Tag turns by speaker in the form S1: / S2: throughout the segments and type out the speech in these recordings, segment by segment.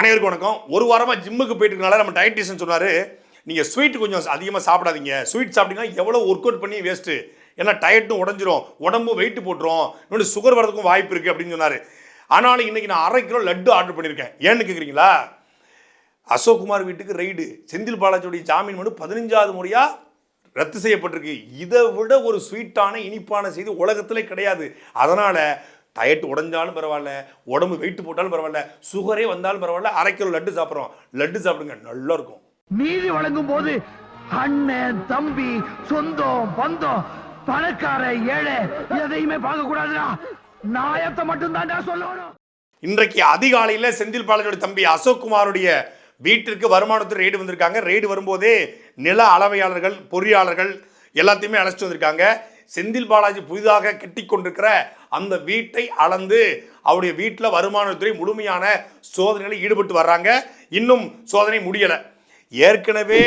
S1: அனைவருக்கும் வணக்கம். ஒரு வாரமாக ஜிம்முக்கு போயிட்டு இருக்கனால நம்ம டயட்டிஷன் சொன்னார் நீங்கள் ஸ்வீட் கொஞ்சம் அதிகமாக சாப்பிடாதீங்க. ஸ்வீட் சாப்பிட்டீங்கன்னா எவ்வளோ ஒர்க் அவுட் பண்ணி வேஸ்ட்டு ஏன்னா டயட்டும் உடஞ்சிரும். உடம்பு வெயிட் போட்டுரும். இன்னொன்று சுகர் வரதுக்கும் வாய்ப்பு இருக்குது அப்படின்னு சொன்னார். ஆனாலும் இன்றைக்கி நான் அரை கிலோ லட்டு ஆர்டர் பண்ணியிருக்கேன். ஏன்னு கேட்குறீங்களா அசோக்குமார் வீட்டுக்கு ரைடு செந்தில் பாலாஜியுடைய ஜாமீன் மனு பதினஞ்சாவது முறையாக ரத்து செய்யப்பட்டிருக்கு. இதை விட ஒரு ஸ்வீட்டான இனிப்பான செய்தி உலகத்திலே கிடையாது. அதனால் டயட் உடைஞ்சாலும் பரவாயில்ல உடம்பு வெயிட் போட்டாலும் பரவாயில்ல சுகரே வந்தாலும் பரவாயில்ல அரை கிலோ லட்டு சாப்பிட்றோம். லட்டு சாப்பிடுங்க நல்லா இருக்கும்.
S2: நீதி வழங்கும் போது அண்ணன் தம்பி சொந்தம் பந்தம் பணக்கார ஏழை எதையுமே பார்க்க கூடாதுடா. நாயத்தை மட்டும் தான்டா சொல்லணும்.
S1: இன்றைக்கு அதிகாலையில் செந்தில் பாலாஜியோட தம்பி அசோக் குமாருடைய வீட்டிற்கு வருமானத்துறை ரெய்டு வந்திருக்காங்க. ரெய்டு வரும்போதே நில அளவையாளர்கள் பொறியாளர்கள் எல்லாத்தையுமே அழைச்சிட்டு வந்திருக்காங்க. செந்தில் பாலாஜி புதிதாக கட்டி கொண்டிருக்கிற அந்த வீட்டை அளந்து அவருடைய வீட்டில் வருமானத்துறை முழுமையான சோதனையில் ஈடுபட்டு வர்றாங்க. இன்னும் சோதனை முடியலை. ஏற்கனவே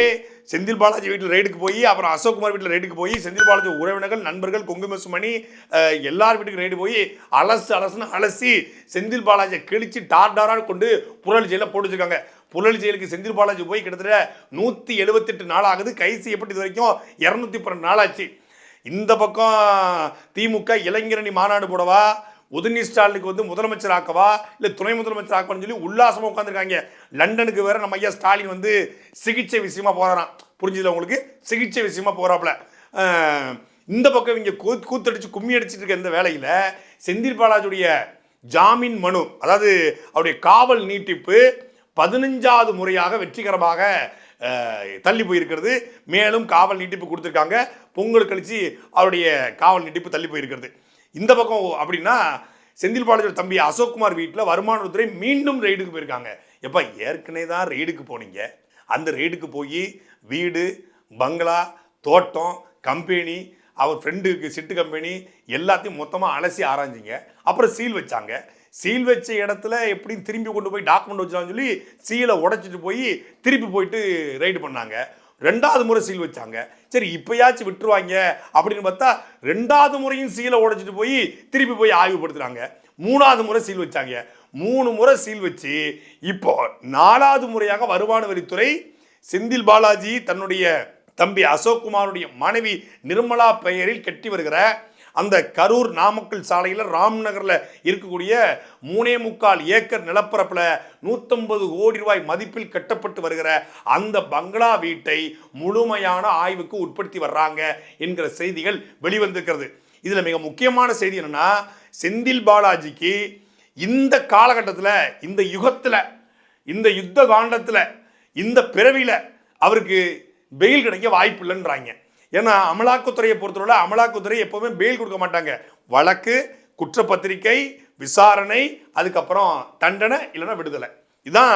S1: செந்தில் பாலாஜி வீட்டில் ரைடுக்கு போய் அப்புறம் அசோக்குமார் வீட்டில் ரைடுக்கு போய் செந்தில் பாலாஜி உறவினர்கள் நண்பர்கள் குங்குமசுமணி அஹ், எல்லார் வீட்டுக்கு ரைடு போய் அலசு அலசுன்னு அலசி செந்தில் பாலாஜியை கிழிச்சு டார் டாராக கொண்டு புரளி ஜெயிலில் போட்டு புரளி ஜெயிலுக்கு செந்தில் பாலாஜி போய் கிட்டத்தட்ட நூற்றி எழுபத்தெட்டு நாள் ஆகுது. கைது செய்யப்பட்டு இது வரைக்கும் இரநூத்தி பன்னெண்டு நாள் ஆச்சு. இந்த பக்கம் திமுக இளைஞரணி மாநாடு போடவா? உதயநிதி ஸ்டாலினுக்கு வந்து முதலமைச்சர் ஆக்கவா? இல்லை துணை முதலமைச்சர் ஆக்கவான்னு சொல்லி உல்லாசமாக உட்காந்துருக்காங்க லண்டனுக்கு வேற நம்ம ஐயா ஸ்டாலின் வந்து சிகிச்சை விஷயமா போறாராம். புரிஞ்சுதுல உங்களுக்கு? சிகிச்சை விஷயமா போகிறாப்புல இந்த பக்கம் இங்கே கூ கூத்தடிச்சு கும்மி அடிச்சிட்டு இருக்க இந்த வேலையில் செந்தில் பாலாஜியுடைய ஜாமீன் மனு அதாவது அவருடைய காவல் நீட்டிப்பு பதினஞ்சாவது முறையாக வெற்றிகரமாக தள்ளி போயிருக்கிறது. மேலும் காவல் நீட்டிப்பு கொடுத்துருக்காங்க. பொங்கல் கழித்து அவருடைய காவல் நீட்டிப்பு தள்ளி போயிருக்கிறது. இந்த பக்கம் அப்படின்னா செந்தில் பாலாஜியோட தம்பி அசோக்குமார் வீட்டில் வருமானத்துறை மீண்டும் ரெய்டுக்கு போயிருக்காங்க. எப்போ ஏற்கனவே தான் ரெய்டுக்கு போனீங்க. அந்த ரெய்டுக்கு போய் வீடு பங்களா தோட்டம் கம்பெனி அவர் ஃப்ரெண்டுக்கு சிட்டு கம்பெனி எல்லாத்தையும் மொத்தமாக அலசி ஆராய்ஞ்சிங்க. அப்புறம் சீல் வச்சாங்க. சீல் வச்ச இடத்துல எப்படியும் திரும்பி கொண்டு போய் டாக்குமெண்ட் வச்சான்னு சொல்லி சீலை உடைச்சிட்டு போய் திருப்பி போயிட்டு ரைடு பண்ணாங்க. ரெண்டாவது முறை சீல் வச்சாங்க. சரி இப்போயாச்சும் விட்டுருவாங்க அப்படின்னு பார்த்தா ரெண்டாவது முறையும் சீலை உடைச்சிட்டு போய் திருப்பி போய் ஆய்வுபடுத்துகிறாங்க மூணாவது முறை சீல் வச்சாங்க. மூணு முறை சீல் வச்சு இப்போ நாலாவது முறையாக வருமான வரித்துறை செந்தில் பாலாஜி தன்னுடைய தம்பி அசோக்குமாருடைய மனைவி நிர்மலா பெயரில் கட்டி வருகிற அந்த கரூர் நாமக்கல் சாலையில் ராம்நகரில் இருக்கக்கூடிய மூணே முக்கால் ஏக்கர் நிலப்பரப்பில் நூற்றம்பது கோடி ரூபாய் மதிப்பில் கட்டப்பட்டு வருகிற அந்த பங்களா வீட்டை முழுமையான ஆய்வுக்கு உட்படுத்தி வர்றாங்க என்கிற செய்திகள் வெளிவந்திருக்கிறது. இதில் மிக முக்கியமான செய்தி என்னன்னா செந்தில் பாலாஜிக்கு இந்த காலகட்டத்தில் இந்த யுகத்தில் இந்த யுத்த காண்டத்தில் இந்த பிறவியில் அவருக்கு வெயில் கிடைக்க வாய்ப்பு இல்லைன்றாங்க ஏன்னா அமலாக்கத்துறையை பொறுத்தவரை அமலாக்கத்துறை எப்போவுமே பெயில் கொடுக்க மாட்டாங்க. வழக்கு குற்றப்பத்திரிக்கை விசாரணை அதுக்கப்புறம் தண்டனை இல்லைன்னா விடுதலை. இதுதான்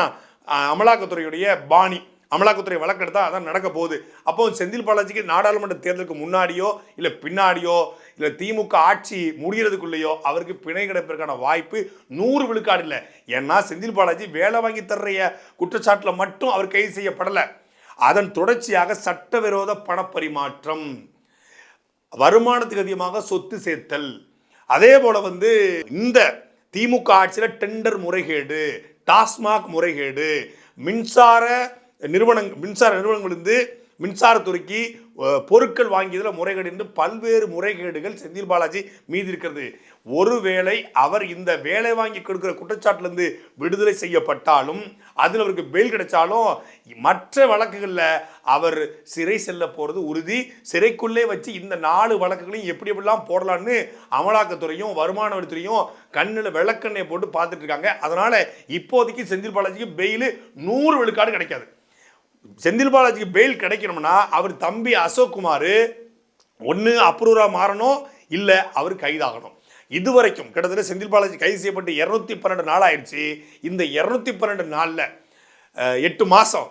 S1: அமலாக்கத்துறையுடைய பாணி. அமலாக்கத்துறை வழக்கெடுத்தா அதான் நடக்க போகுது. அப்போ செந்தில் பாலாஜிக்கு நாடாளுமன்ற தேர்தலுக்கு முன்னாடியோ இல்லை பின்னாடியோ இல்லை திமுக ஆட்சி முடிகிறதுக்குள்ளேயோ அவருக்கு பிணை கிடைப்பதற்கான வாய்ப்பு நூறு விழுக்காடு இல்லை ஏன்னா செந்தில் பாலாஜி வேலை வாங்கி தர்றைய குற்றச்சாட்டில் மட்டும் அவர் கைது செய்யப்படலை. அதன் தொடர்ச்சியாக சட்டவிரோத பணப்பரிமாற்றம் வருமானத்துக்கு அதிகமாக சொத்து சேர்த்தல். அதே போல் வந்து இந்த திமுக ஆட்சியில் டெண்டர் முறைகேடு டாஸ்மாக் முறைகேடு மின்சார நிறுவனங் மின்சார நிறுவனங்கள் இருந்து மின்சாரத்துறைக்கு பொருட்கள் வாங்கியதில் முறைகேடு என்று பல்வேறு முறைகேடுகள் செந்தில் பாலாஜி மீதி இருக்கிறது. ஒருவேளை அவர் இந்த வேலை வாங்கி கொடுக்கிற குற்றச்சாட்டிலிருந்து விடுதலை செய்யப்பட்டாலும் அதில் அவருக்கு பெயில் கிடைச்சாலும் மற்ற வழக்குகளில் அவர் சிறை செல்ல போகிறது உறுதி. சிறைக்குள்ளே வச்சு இந்த நாலு வழக்குகளையும் எப்படி எப்படிலாம் போடலான்னு அமலாக்கத்துறையும் வருமான வரித்துறையும் கண்ணில் விளக்கெண்ணெய் போட்டு பார்த்துட்டு இருக்காங்க. அதனால் இப்போதைக்கு செந்தில் பாலாஜிக்கு பெயில் நூறு விழுக்காடு கிடைக்காது. செந்தில் பாலாஜிக்கு பெயில் கிடைக்கணும்னா அவர் தம்பி அசோக் குமார் ஒன்று அப்ரூவராக மாறணும் இல்லை அவர் கைதாகணும். இதுவரைக்கும் கிட்டத்தட்ட செந்தில் பாலாஜி கைது செய்யப்பட்டு இரநூத்தி பன்னெண்டு நாள் ஆயிடுச்சு. இந்த இரநூத்தி பன்னெண்டு நாளில் எட்டு மாதம்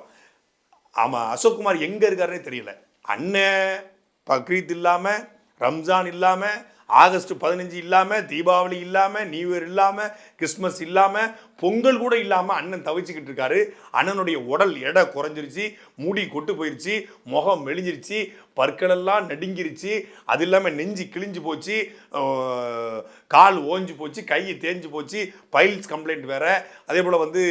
S1: ஆமாம் அசோக் குமார் எங்கே இருக்காருன்னே தெரியல. அண்ணன் பக்ரீத் இல்லாமல் ரம்ஜான் இல்லாமல் ஆகஸ்ட் பதினஞ்சு இல்லாமல் தீபாவளி இல்லாமல் நியூ இயர் இல்லாமல் கிறிஸ்மஸ் இல்லாமல் பொங்கல் கூட இல்லாமல் அண்ணன் தவிச்சுக்கிட்டு இருக்காரு. அண்ணனுடைய உடல் எடை குறைஞ்சிருச்சு முடி கொட்டு போயிருச்சு முகம் மெலிஞ்சிருச்சு பற்களெல்லாம் நடுங்கிருச்சு. அது இல்லாமல் நெஞ்சு கிழிஞ்சு போச்சு கால் ஓஞ்சு போச்சு கை தேஞ்சு போச்சு பைல்ஸ் கம்ப்ளைண்ட் வேற. அதே போல் வந்து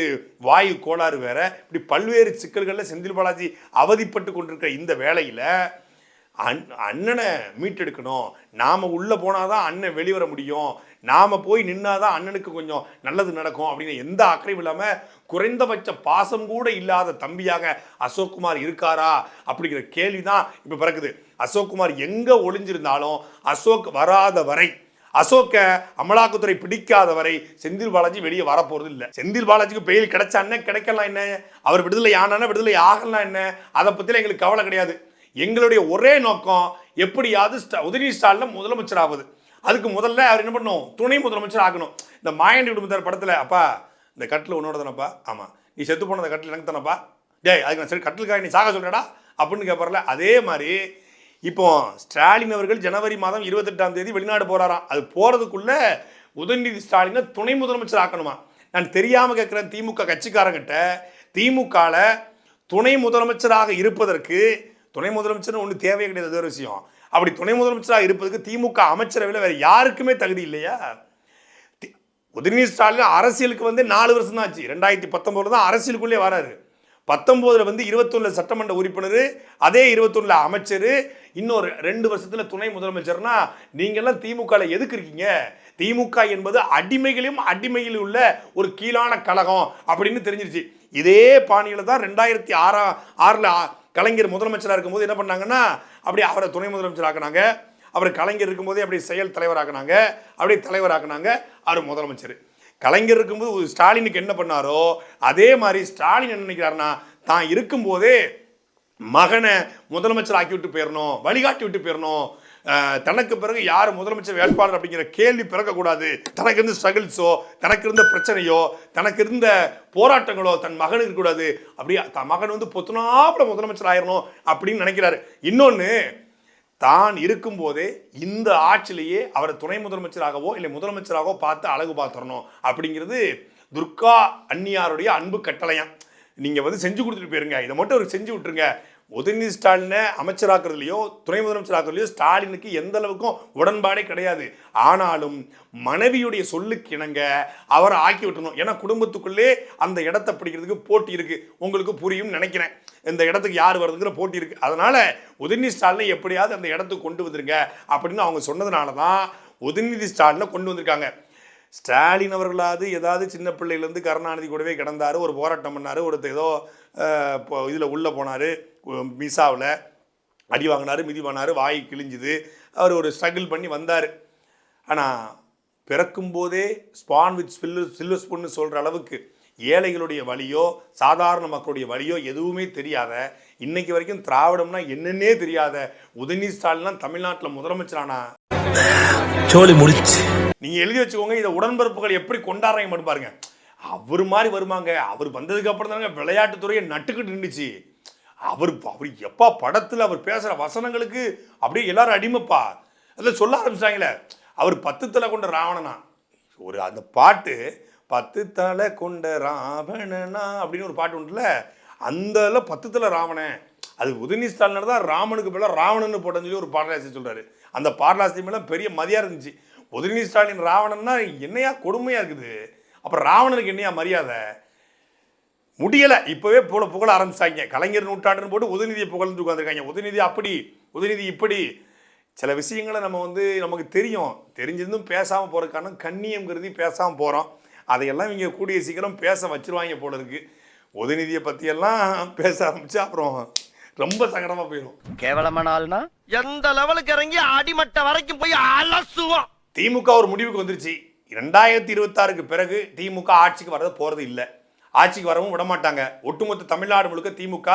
S1: வாயு கோளாறு வேற. இப்படி பல்வேறு சிக்கல்களில் செந்தில் பாலாஜி அவதிப்பட்டு கொண்டிருக்கிற இந்த வேலையில் அண் அண்ணனை மீட்டெடுக்கணும். நாம் உள்ளே போனால் தான் அண்ணன் வெளிவர முடியும். நாம் போய் நின்னாதான் அண்ணனுக்கு கொஞ்சம் நல்லது நடக்கும் அப்படின்னு எந்த அக்கறையும் இல்லாமல் குறைந்தபட்ச பாசம் கூட இல்லாத தம்பியாக அசோக்குமார் இருக்காரா அப்படிங்கிற கேள்வி தான் இப்போ பிறக்குது. அசோக்குமார் எங்கே ஒளிஞ்சிருந்தாலும் அசோக் வராத வரை அசோக்க அமலாக்கத்துறை பிடிக்காத வரை செந்தில் பாலாஜி வெளியே வரப்போறது இல்லை. செந்தில் பாலாஜிக்கு பெயில் கிடைச்சா என்ன கிடைக்கலாம் என்ன? அவர் விடுதலை ஆனானா விடுதலை ஆகலாம் என்ன? அதை பற்றிலாம் எங்களுக்கு கவலை கிடையாது. எங்களுடைய ஒரே நோக்கம் எப்படியாவது ஸ்டா உதயநிதி ஸ்டாலின் முதலமைச்சர் ஆகுது அதுக்கு முதல்ல அவர் என்ன பண்ணும் துணை முதலமைச்சர் ஆகணும். இந்த மாயண்டி குடும்பத்தார் படத்தில் அப்பா இந்த கட்டில் உன்னோட தானப்பா? ஆமாம் நீ செத்து போன அந்த கட்டில் எனக்கு தானப்பா? டேய் அதுக்கு நான் சரி கட்டிலுக்காக நீ சாக சொல்கிறடா அப்படின்னு கேட்பார்ல அதே மாதிரி இப்போ ஸ்டாலின் அவர்கள் ஜனவரி மாதம் இருபத்தெட்டாம் தேதி வெளிநாடு போகிறாராம் அது போகிறதுக்குள்ளே உதயநிதி ஸ்டாலினை துணை முதலமைச்சர் ஆக்கணுமா? நான் தெரியாமல் கேட்குறேன் திமுக கட்சிக்காரங்கிட்ட. திமுகவில் துணை முதலமைச்சராக இருப்பதற்கு துணை முதலமைச்சர்னு ஒன்று தேவையே கிடையாது அது ஒரு விஷயம். அப்படி துணை முதலமைச்சராக இருப்பதுக்கு திமுக அமைச்சரவையில் வேறு யாருக்குமே தகுதி இல்லையா? உதயநிதி ஸ்டாலின் அரசியலுக்கு வந்து நாலு வருஷம் தான் ஆச்சு. ரெண்டாயிரத்தி பத்தொம்போதுல தான் அரசியலுக்குள்ளே வராரு. பத்தொம்போதில் வந்து இருபத்தொன்னுல சட்டமன்ற உறுப்பினர் அதே இருபத்தொன்னுல அமைச்சர் இன்னொரு ரெண்டு வருஷத்தில் துணை முதலமைச்சர்னா நீங்கள்லாம் திமுகவில் எதுக்கு இருக்கீங்க? திமுக என்பது அடிமைகளையும் அடிமையில் உள்ள ஒரு கீழான கழகம் அப்படின்னு தெரிஞ்சிருச்சு. இதே பாணியில் தான் ரெண்டாயிரத்தி ஆறாம் ஆறில் கலைஞர் முதலமைச்சராக இருக்கும்போது என்ன பண்ணாங்கன்னா அப்படியே அவரை துணை முதலமைச்சர் ஆக்குனாங்க. அவர் கலைஞர் இருக்கும்போதே அப்படியே செயல் தலைவராக்குனாங்க அப்படியே தலைவராக்குனாங்க அவர் முதலமைச்சர். கலைஞர் இருக்கும்போது ஒரு ஸ்டாலினுக்கு என்ன பண்ணாரோ அதே மாதிரி ஸ்டாலின் என்ன நினைக்கிறாருன்னா தான் இருக்கும்போதே மகனை முதலமைச்சர் ஆக்கி விட்டு போயிடணும் வழிகாட்டி விட்டு போயிடணும் தனக்கு பிறகு யார் முதலமைச்சர் வேட்பாளர் அப்படிங்கிற கேள்வி பிறக்கக்கூடாது. தனக்கு இருந்த ஸ்ட்ரகிள்ஸோ தனக்கு இருந்த பிரச்சனையோ தனக்கு இருந்த போராட்டங்களோ தன் மகனுக்கு இருக்கக்கூடாது. அப்படியே தன் மகன் வந்து பொத்துனாப்புல முதலமைச்சர் ஆயிரணும் அப்படின்னு நினைக்கிறாரு. இன்னொன்று தான் இருக்கும்போதே இந்த ஆட்சியிலேயே அவரை துணை முதலமைச்சராகவோ இல்லை முதலமைச்சராகவோ பார்த்து அழகு பார்த்துடணும் அப்படிங்கிறது துர்கா அன்னியாருடைய அன்பு கட்டளையம். நீங்கள் வந்து செஞ்சு கொடுத்துட்டு போயிருங்க. இதை மட்டும் அவருக்கு செஞ்சு விட்டுருங்க. உதயநிதி ஸ்டாலினை அமைச்சராக்குறதுலையோ துணை முதலமைச்சராக்குறதுலையோ ஸ்டாலினுக்கு எந்த அளவுக்கும் உடன்பாடே கிடையாது. ஆனாலும் மனைவியுடைய சொல்லுக்கு இணங்க அவரை ஆக்கி விட்டுணும் ஏன்னா குடும்பத்துக்குள்ளே அந்த இடத்த பிடிக்கிறதுக்கு போட்டி இருக்குது உங்களுக்கு புரியும் நினைக்கிறேன். இந்த இடத்துக்கு யார் வருதுங்கிற போட்டி இருக்குது அதனால் உதயநிதி ஸ்டாலினை எப்படியாவது அந்த இடத்துக்கு கொண்டு வந்துருங்க அப்படின்னு அவங்க சொன்னதுனால தான் உதயநிதி ஸ்டாலினை கொண்டு வந்திருக்காங்க. ஸ்டாலின் அவர்களாவது ஏதாவது சின்ன பிள்ளையிலேருந்து கருணாநிதி கூடவே கிடந்தார் ஒரு போராட்டம் பண்ணார் ஒருத்தர் ஏதோ இதில் உள்ளே போனார் மிசாவில் அடி வாங்கினாரு மிதி பண்ணார் வாய் கிழிஞ்சுது அவர் ஒரு ஸ்ட்ரகிள் பண்ணி வந்தார். ஆனால் பிறக்கும்போதே ஸ்பான் வித் சில்வர் சில்லு ஸ்பூன்னு சொல்கிற அளவுக்கு ஏழைகளுடைய வழியோ சாதாரண மக்களுடைய வழியோ எதுவுமே தெரியாத இன்னைக்கு வரைக்கும் திராவிடம்னா என்னன்னே தெரியாத உதயநிதி ஸ்டாலின்லாம் தமிழ்நாட்டில் முதலமைச்சரானா?
S3: சோலி முடிச்சு
S1: நீங்கள் எழுதி வச்சுக்கோங்க இதை உடன்பிறப்புகள் எப்படி கொண்டாடுறாங்க மட்டும் பாருங்க. அவர் மாதிரி வருவாங்க அவர் வந்ததுக்கு அப்புறம் தாங்க விளையாட்டுத்துறையை நட்டுக்கிட்டு நின்றுச்சு அவர் அவர் எப்பா படத்தில் அவர் பேசுகிற வசனங்களுக்கு அப்படியே எல்லாரும் அடிமைப்பா. அதில் சொல்ல ஆரம்பிச்சிட்டாங்களே. அவர் பத்து தலை கொண்ட ராவணனா. ஒரு அந்த பாட்டு பத்து தலை கொண்ட ராவணனா அப்படின்னு ஒரு பாட்டு உண்டுல. அந்த பத்து தலை ராவணன். அது உதயநிதி ஸ்டாலினர் தான் ராமனுக்கு பதிலா ராவணன்னு போட்டேன்னு சொல்லி ஒரு பாடலாசி சொல்கிறாரு அந்த பாடலாசி மேலே பெரிய மதியாக இருந்துச்சு. உதயநிதி ஸ்டாலின் ராவணன்னா என்னையா கொடுமையா இருக்குது? அப்ப ராவணனுக்கு என்னையா மரியாதை? முடியல. இப்பவே புகழ புகழ ஆரம்பிச்சாங்க கலைஞர் நூற்றாண்டுன்னு போட்டு உதயநிதியை புகழ்ந்து உட்காந்துருக்காங்க உதயநிதி அப்படி உதயநிதி இப்படி. சில விஷயங்களை நம்ம வந்து நமக்கு தெரியும். தெரிஞ்சிருந்தும் பேசாமல் போகிற காரணம் கண்ணியம் கருதி பேசாமல் போகிறோம் அதையெல்லாம் இவங்க கூடிய சீக்கிரம் பேச வச்சிருவாங்க போல இருக்கு. உதயநிதியை பற்றியெல்லாம் பேச ஆரம்பிச்சு அப்புறம் ரொம்ப சங்கடமாக போயிடும்
S4: கேவலமான ஆள்னா?
S5: எந்த லெவலுக்கு இறங்கி அடிமட்ட வரைக்கும் போய் அலசுவோம்.
S1: திமுக ஒரு முடிவுக்கு வந்துருச்சு. ரெண்டாயிரத்தி இருபத்தாறுக்கு பிறகு திமுக ஆட்சிக்கு வரது போகிறது இல்லை. ஆட்சிக்கு வரவும் விட மாட்டாங்க. ஒட்டுமொத்த தமிழ்நாடு முழுக்க திமுக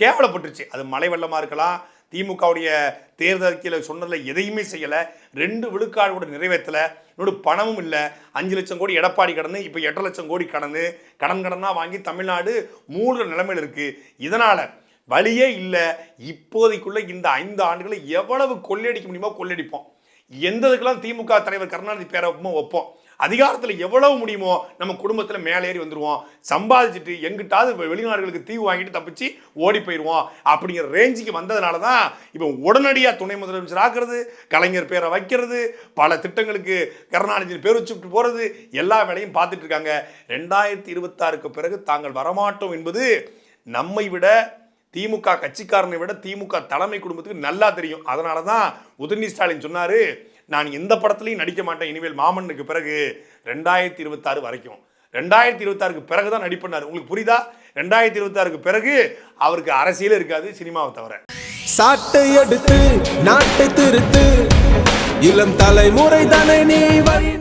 S1: கேவலப்பட்டுருச்சு. அது மழை வெள்ளமாக இருக்கலாம் திமுகவுடைய தேர்தல் அறிக்கையில் சொன்னதில் எதையுமே செய்யலை ரெண்டு விழுக்காடு கூட நிறைவேற்றலை இன்னொரு பணமும் இல்லை. அஞ்சு லட்சம் கோடி எடப்பாடி கடந்து இப்போ எட்டரை லட்சம் கோடி கடந்து கடன் கடனாக வாங்கி தமிழ்நாடு மூழ்கிற நிலைமையில் இருக்குது இதனால் வழியே இல்லை. இப்போதைக்குள்ளே இந்த ஐந்து ஆண்டுகளை எவ்வளவு கொள்ளையடிக்க முடியுமோ கொள்ளையடிப்போம். எந்ததுக்கெல்லாம் திமுக தலைவர் கருணாநிதி பேரை வைப்போமோ வைப்போம். அதிகாரத்தில் எவ்வளவு முடியுமோ நம்ம குடும்பத்தில் மேலே ஏறி சம்பாதிச்சுட்டு எங்கிட்டாவது வெளிநாடுகளுக்கு தீவு வாங்கிட்டு தப்பிச்சு ஓடி போயிடுவோம் அப்படிங்கிற ரேஞ்சுக்கு வந்ததுனால தான் இப்போ உடனடியாக துணை முதலமைச்சர் ஆக்குறது கலைஞர் பேரை வைக்கிறது பல திட்டங்களுக்கு கருணாநிதி பேர் வச்சுட்டு போகிறது எல்லா வேலையும் பார்த்துட்டு இருக்காங்க. ரெண்டாயிரத்தி இருபத்தாறுக்கு பிறகு தாங்கள் வரமாட்டோம் என்பது நம்மை விட திமுக கட்சிக்காரனை விட திமுக தலைமை குடும்பத்துக்கு நல்லா தெரியும். அதனால தான் உதயநிதி ஸ்டாலின் சொன்னாரு நான் எந்த படத்துலையும் நடிக்க மாட்டேன். இனிமேல் மாமன்னுக்கு பிறகு ரெண்டாயிரத்தி இருபத்தாறு வரைக்கும். ரெண்டாயிரத்தி இருபத்தாறுக்கு பிறகு தான் நடிப்பண்ணார் உங்களுக்கு புரியுதா? ரெண்டாயிரத்தி இருபத்தாறுக்கு பிறகு அவருக்கு அரசியல் இருக்காது சினிமாவை தவிர.
S4: சாட்டை எடுத்து நாட்டை திருத்து. இளம் தலைமுறை தானே நீ வழி